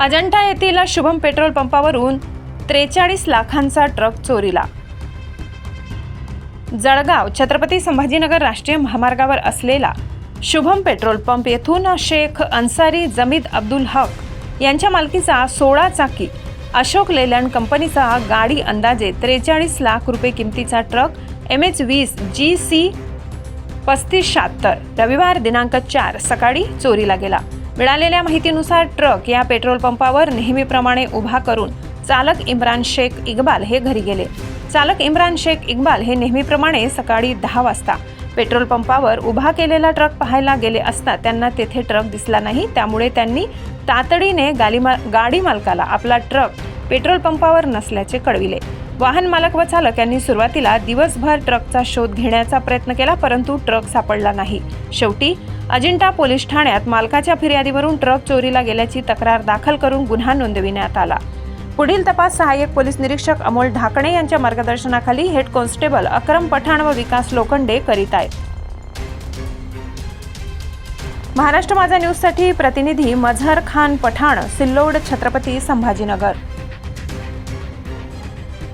अजंठा येथील शुभम पेट्रोल पंपावरून त्रेचाळीस लाखांचा ट्रक चोरीला. जळगाव छत्रपती संभाजीनगर राष्ट्रीय महामार्गावर असलेला शुभम पेट्रोल पंप येथून शेख अन्सारी जमीद अब्दुल हक यांच्या मालकीचा सोळा चाकी अशोक लेलँड कंपनीचा गाडी अंदाजे त्रेचाळीस लाख रुपये किमतीचा ट्रक एम एच वीस जी सी पस्तीस शहात्तर. रविवार दिनांक चार सकाळी चोरीला गेला. मिळालेल्या माहितीनुसार ट्रक या पेट्रोल पंपावर नेहमीप्रमाणे उभा करून चालक इम्रान शेख इक्बाल हे घरी गेले. चालक इम्रान शेख इक्बाल हे नेहमीप्रमाणे सकाळी दहा वाजता पेट्रोल पंपावर उभा केलेला ट्रक पाहायला गेले असता त्यांना तेथे ट्रक दिसला नाही. त्यामुळे त्यांनी तातडीने गाली गाडी मालकाला आपला ट्रक पेट्रोल पंपावर नसल्याचे कळविले. वाहन मालक व चालक यांनी सुरुवातीला दिवसभर ट्रकचा शोध घेण्याचा प्रयत्न केला परंतु ट्रक सापडला नाही. शेवटी अजिंठा पोलीस ठाण्यात मालकाच्या फिर्यादीवरून ट्रक चोरीला गेल्याची तक्रार दाखल करून गुन्हा नोंदविण्यात आला. पुढील तपास सहाय्यक पोलीस निरीक्षक अमोल ढाकणे यांच्या मार्गदर्शनाखाली हेड कॉन्स्टेबल अक्रम पठाण व विकास लोखंडे करीत आहेत. महाराष्ट्र माझा न्यूजसाठी प्रतिनिधी मझहर खान पठाण सिल्लोड छत्रपती संभाजीनगर.